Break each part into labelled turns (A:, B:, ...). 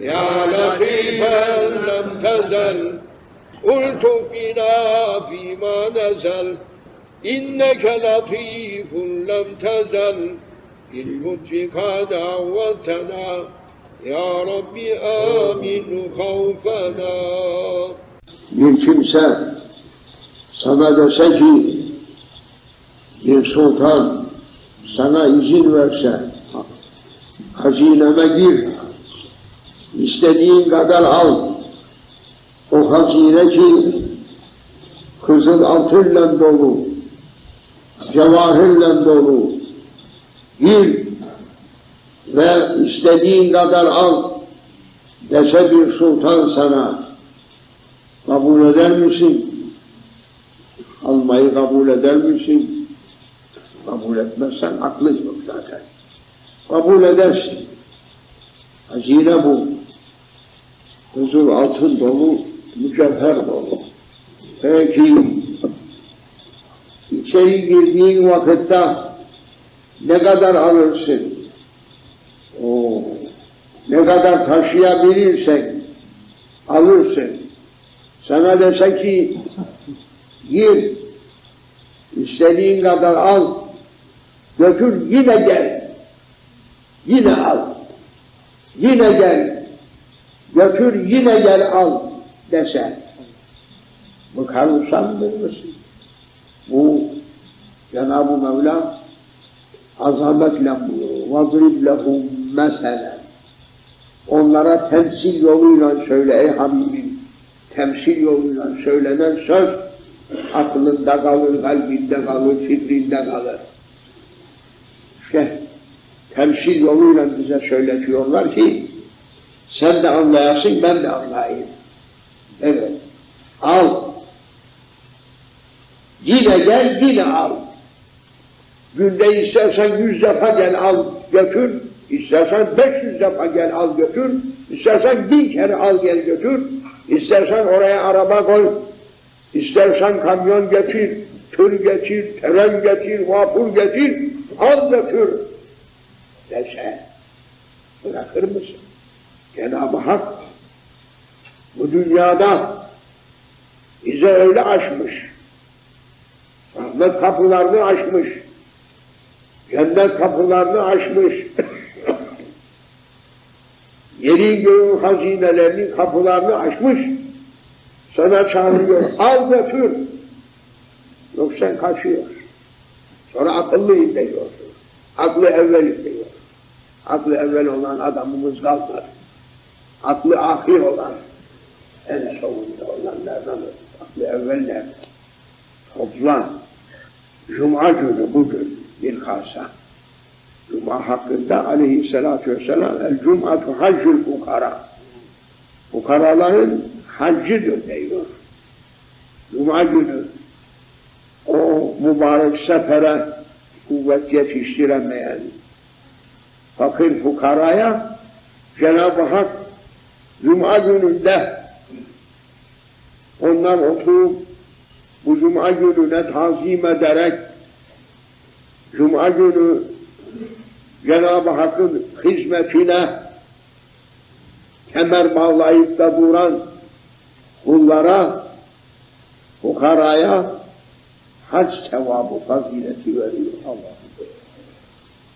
A: يا لطيفا لم تزل قلت بنا فيما نزل إنك لطيف لم تزل باللطف قد عودتنا يا رب آمن خوفنا
B: bir kimse sana dese ki bir sultan sana izin verse hazineme gir istediğin kadar al o hazine ki kızıl altınla dolu cevahirle dolu gir ve istediğin kadar al dese bir sultan sana Kabul eder misin? Almayı kabul eder misin? Kabul etmezsen aklın yok zaten. Kabul edersin. Hazine bu. Huzur altın dolu, mücevher dolu. Peki, içeri girdiğin vakitte ne kadar alırsın? Oo, ne kadar taşıyabilirsen alırsın. Sana dese ki gir, istediğin kadar al, götür yine gel, yine al, yine gel, götür yine gel al dese, bıkar usandır mısın? Bu Cenab-ı Mevla azametle buyuruyor. وَضْرِبْ لَهُمْ مَسَلًا Onlara temsil yoluyla söyle ey Habibim temsil yoluyla söylenen söz aklında kalır, kalbinde kalır, fikrinde kalır. İşte temsil yoluyla bize söyletiyorlar ki sen de anlayasın, ben de anlayayım. Evet. Al. Yine gel, yine al. Günde istersen yüz defa gel al götür, istersen beş yüz defa gel al götür, istersen bin kere al gel götür, İstersen oraya araba koy, istersen kamyon getir, tır getir, tren getir, vapur getir, al götür dese bırakır mısın? Cenab-ı Hak bu dünyada bize öyle açmış. Rahmet kapılarını açmış. Cennet kapılarını açmış. Yeri göğün hazinelerinin kapılarını açmış. Sana çağırıyor. Al götür. Yok sen kaçıyorsun. Sonra akıllıyım diyorsun. Aklı evvelim diyor. Aklı evvel olan adamımız kalmadı. Aklı ahir olan, en sonunda olanlardan aklı evvel nerede? Toplan. Cuma günü bugün bilhassa. Cuma hakkında aleyhissalatü vesselam el cum'atu haccül fukara. Fukaraların haccıdır diyor. Cuma günü o mübarek sefere kuvvet yetiştiremeyen fakir fukaraya Cenab-ı Hak Cuma gününde onlar oturup bu Cuma gününe tazim ederek Cuma günü Cenab-ı Hakk'ın hizmetine kemer bağlayıp da duran kullara, fukaraya hac sevabı fazileti veriyor Allah.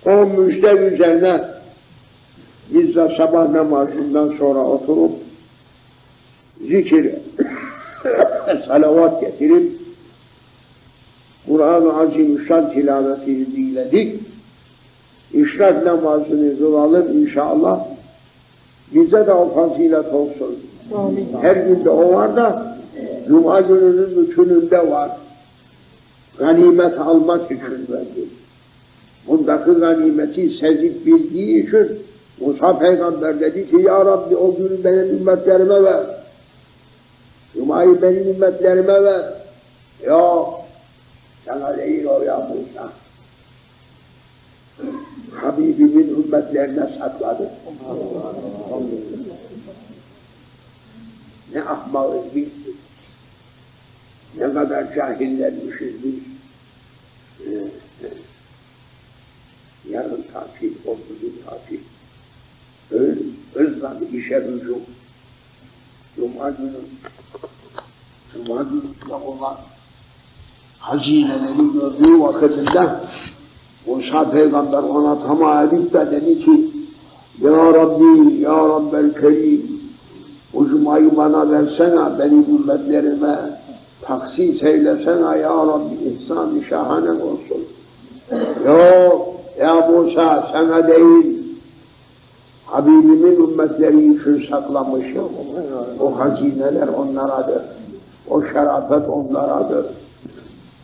B: O müjde üzerine biz de sabah namazından sonra oturup zikir, salavat getirip Kur'an-ı Azimüşşan tilavetini dinledik. İşrak namazını kılalım inşallah. Bize de o fazilet olsun.
C: Amin.
B: Her günde o var da Cuma gününün bütününde var. Ganimet almak için verdi. Bundaki ganimeti sezip bildiği için Musa peygamber dedi ki Ya Rabbi o günü benim ümmetlerime ver. Cuma'yı benim ümmetlerime ver. Yok. Sana değil o ya Musa. Habibimin ümmetlerine sakladı. Ne ahmakız biz. Ne kadar cahillermişiz biz. Yarın tatil, o bugün tatil. Öyle hızla işe işe hücum. Cuma günü, Cuma günü olan hazineleri gördüğü vakitinde Musa peygamber ona tamah edip de dedi ki Ya Rabbi, Ya Rabbel Kerim bu cumayı bana versene, benim ümmetlerime taksis eylesene Ya Rabbi ihsan-ı şahanen olsun. Yok ya Musa sana değil Habibimin ümmetleri için saklamışım. O hazineler onlaradır. O şerafet onlaradır.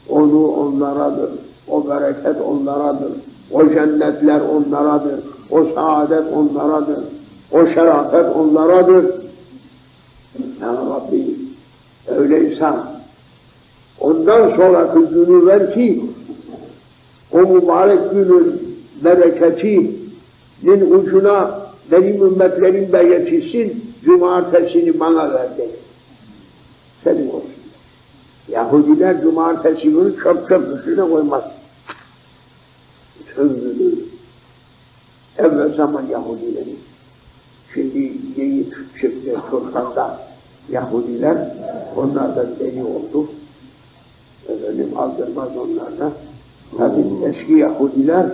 B: Onu onlaradır. O bereket onlaradır. O cennetler onlaradır. O saadet onlaradır. O şerafet onlaradır. Ya Rabbi öyleyse ondan sonraki günü ver ki o mübarek günün bereketinin ucuna benim ümmetlerim de yetişsin, cumartesini bana ver dedi. Senin olsun. Yahudiler cumartesi günü çöp çöp üstüne koymaz. Sözlülür. Evvel zaman Yahudileri. Şimdi yeni çıktı Turkan'da Yahudiler, onlardan deli oldu. Efendim aldırmaz onlarla. Tabi eski Yahudiler,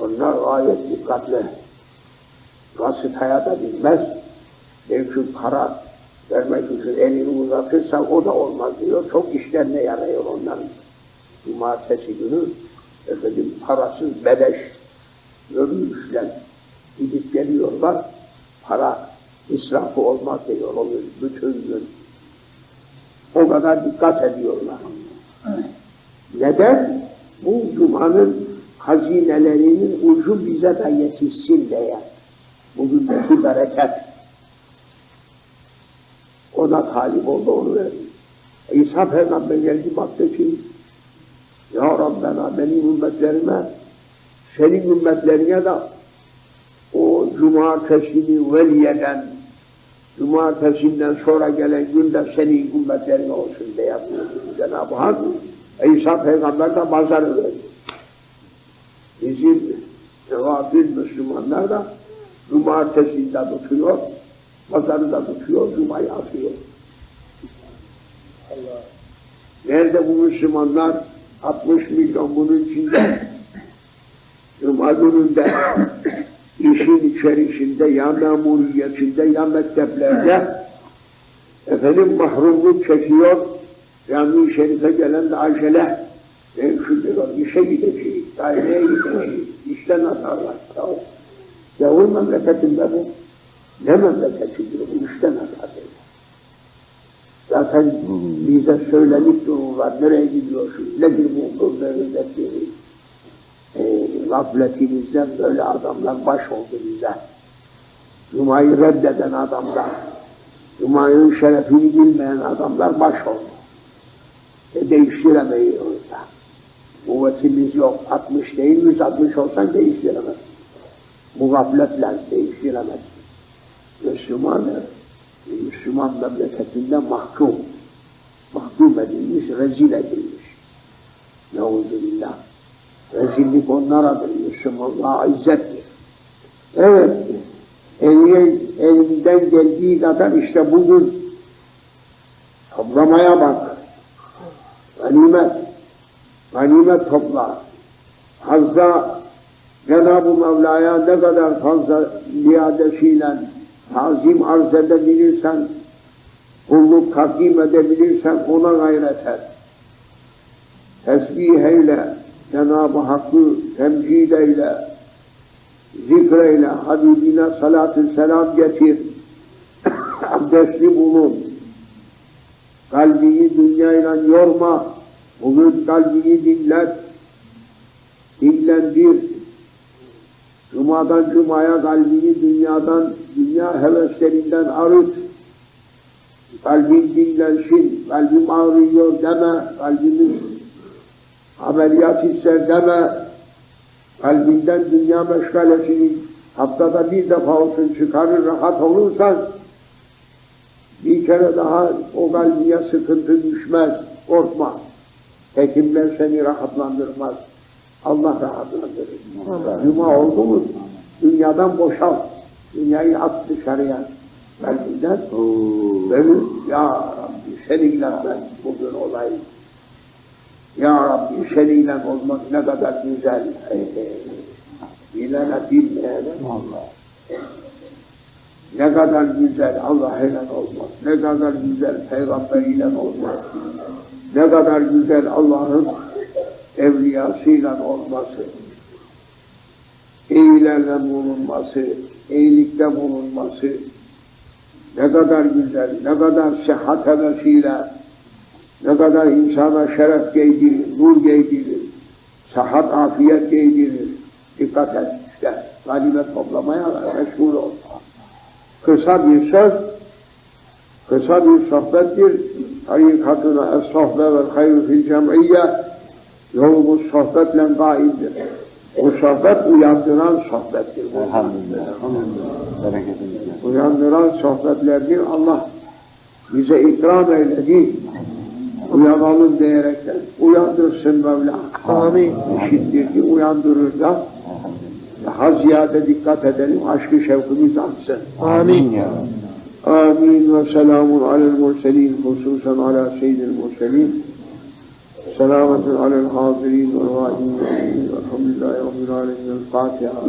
B: onlar gayet dikkatli. Vasıtaya da bilmez. Çünkü para vermek için elini uzatırsa o da olmaz diyor. Çok işlerine yarıyor onların. Cumartesi günü efendim parasız beleş yürüyüşler gidip geliyorlar. Para israfı olmaz diyor o gün, bütün gün. O kadar dikkat ediyorlar. Neden? Bu Cuma'nın hazinelerinin ucu bize de yetişsin diye. Bugündeki bereket. Ona talip oldu, onu verdi. İsa Peygamber geldi baktı ki Ya Rabbena benim ümmetlerime senin ümmetlerine de o cumartesini veliyeden cumartesinden sonra gelen günde senin ümmetlerine olsun diye Cenab-ı Hak. İsa Peygamber de pazarı verdi. Bizim gafil Müslümanlar da cumartesinde tutuyor, pazarı da tutuyor, cumayı atıyor. Allah. Nerede bu Müslümanlar? 60 milyon bunun içinde. Cuma gününde işin içerisinde ya memuriyetinde ya mekteplerde efendim mahrumluk çekiyor. Cami-i Şerif'e gelen de acele. Ben şu diyor, işe gideceğiz, daireye gideceğiz, işten atarlar. Ya, yavur memleketinde bu. Ne memleketidir bu işten atar diyor. Zaten bize söylenip dururlar, nereye gidiyorsun, nedir bu kıldığınız ettiğiniz. E, gafletimizden böyle adamlar baş oldu bize. Cuma'yı reddeden adamlar, Cuma'nın şerefini bilmeyen adamlar baş oldu. E, değiştiremeyiyoruz da. Kuvvetimiz yok. 60 değil, 160 olsan değiştiremez. Bu gafletle değiştiremez. Müslüman, Müslüman memleketinde mahkum. Mahkum edilmiş, rezil edilmiş. Neuzubillah. Rezillik onlaradır. Müslümanlığa izzettir. Evet, eline, elinden geldiği kadar işte bugün toplamaya bak. Ganimet, ganimet topla. Fazla Cenab-ı Mevla'ya ne kadar fazla liadesiyle tazim arz edebilirsen, kulluk takdim edebilirsen ona gayret et. Tesbih eyle, Cenab-ı Hakk'ı temcid eyle, zikreyle, Habibine salatü selam getir, abdestli bulun, kalbini dünyayla yorma, bugün kalbini dinlet, dinlendir, Cuma'dan Cuma'ya kalbini dünyadan, dünya heveslerinden arıt, kalbin dinlensin, kalbim ağrıyor deme, kalbimiz ameliyat ister deme, kalbinden dünya meşgalesini haftada bir defa olsun çıkarır, rahat olursan, bir kere daha o kalbiye sıkıntı düşmez, korkma. Hekimler seni rahatlandırmaz. Allah rahatlandırır. Cuma oldu mu dünyadan boşal. Dünyayı at dışarıya. Kalbinden bölün. Ya Rabbi seninle ben bugün olayım. Ya Rabbi seninle olmak ne kadar güzel. Hey, hey. Bilene bilmeyene ne kadar güzel Allah ile olmak, ne kadar güzel Peygamber ile olmak, ne kadar güzel Allah'ın evliyasıyla olması, iyilerle bulunması, iyilikte bulunması, ne kadar güzel, ne kadar sıhhat hevesiyle, ne kadar insana şeref giydirir, nur giydirir, sıhhat, afiyet giydirir. Dikkat et işte, ganimet toplamaya meşgul ol. Kısa bir söz, kısa bir sohbettir. Tarikatına es-sohbe vel hayru fil cem'iyye Yolumuz sohbetle daimdir. Bu sohbet uyandıran sohbettir.
C: Elhamdülillah. Bereketimizle.
B: Uyandıran sohbetlerdir. Allah bize ikram eyledi. Uyanalım diyerekten uyandırsın Mevla. Amin. İşittirdi, uyandırır da daha ziyade dikkat edelim, aşkı şevkimiz artsın.
C: Amin ya Amin
B: ve selamun alel murselin, hususen ala seyyidil murselin. سلامة على الحاضرين والغائبين والحمد لله رب العالمين الفاتحة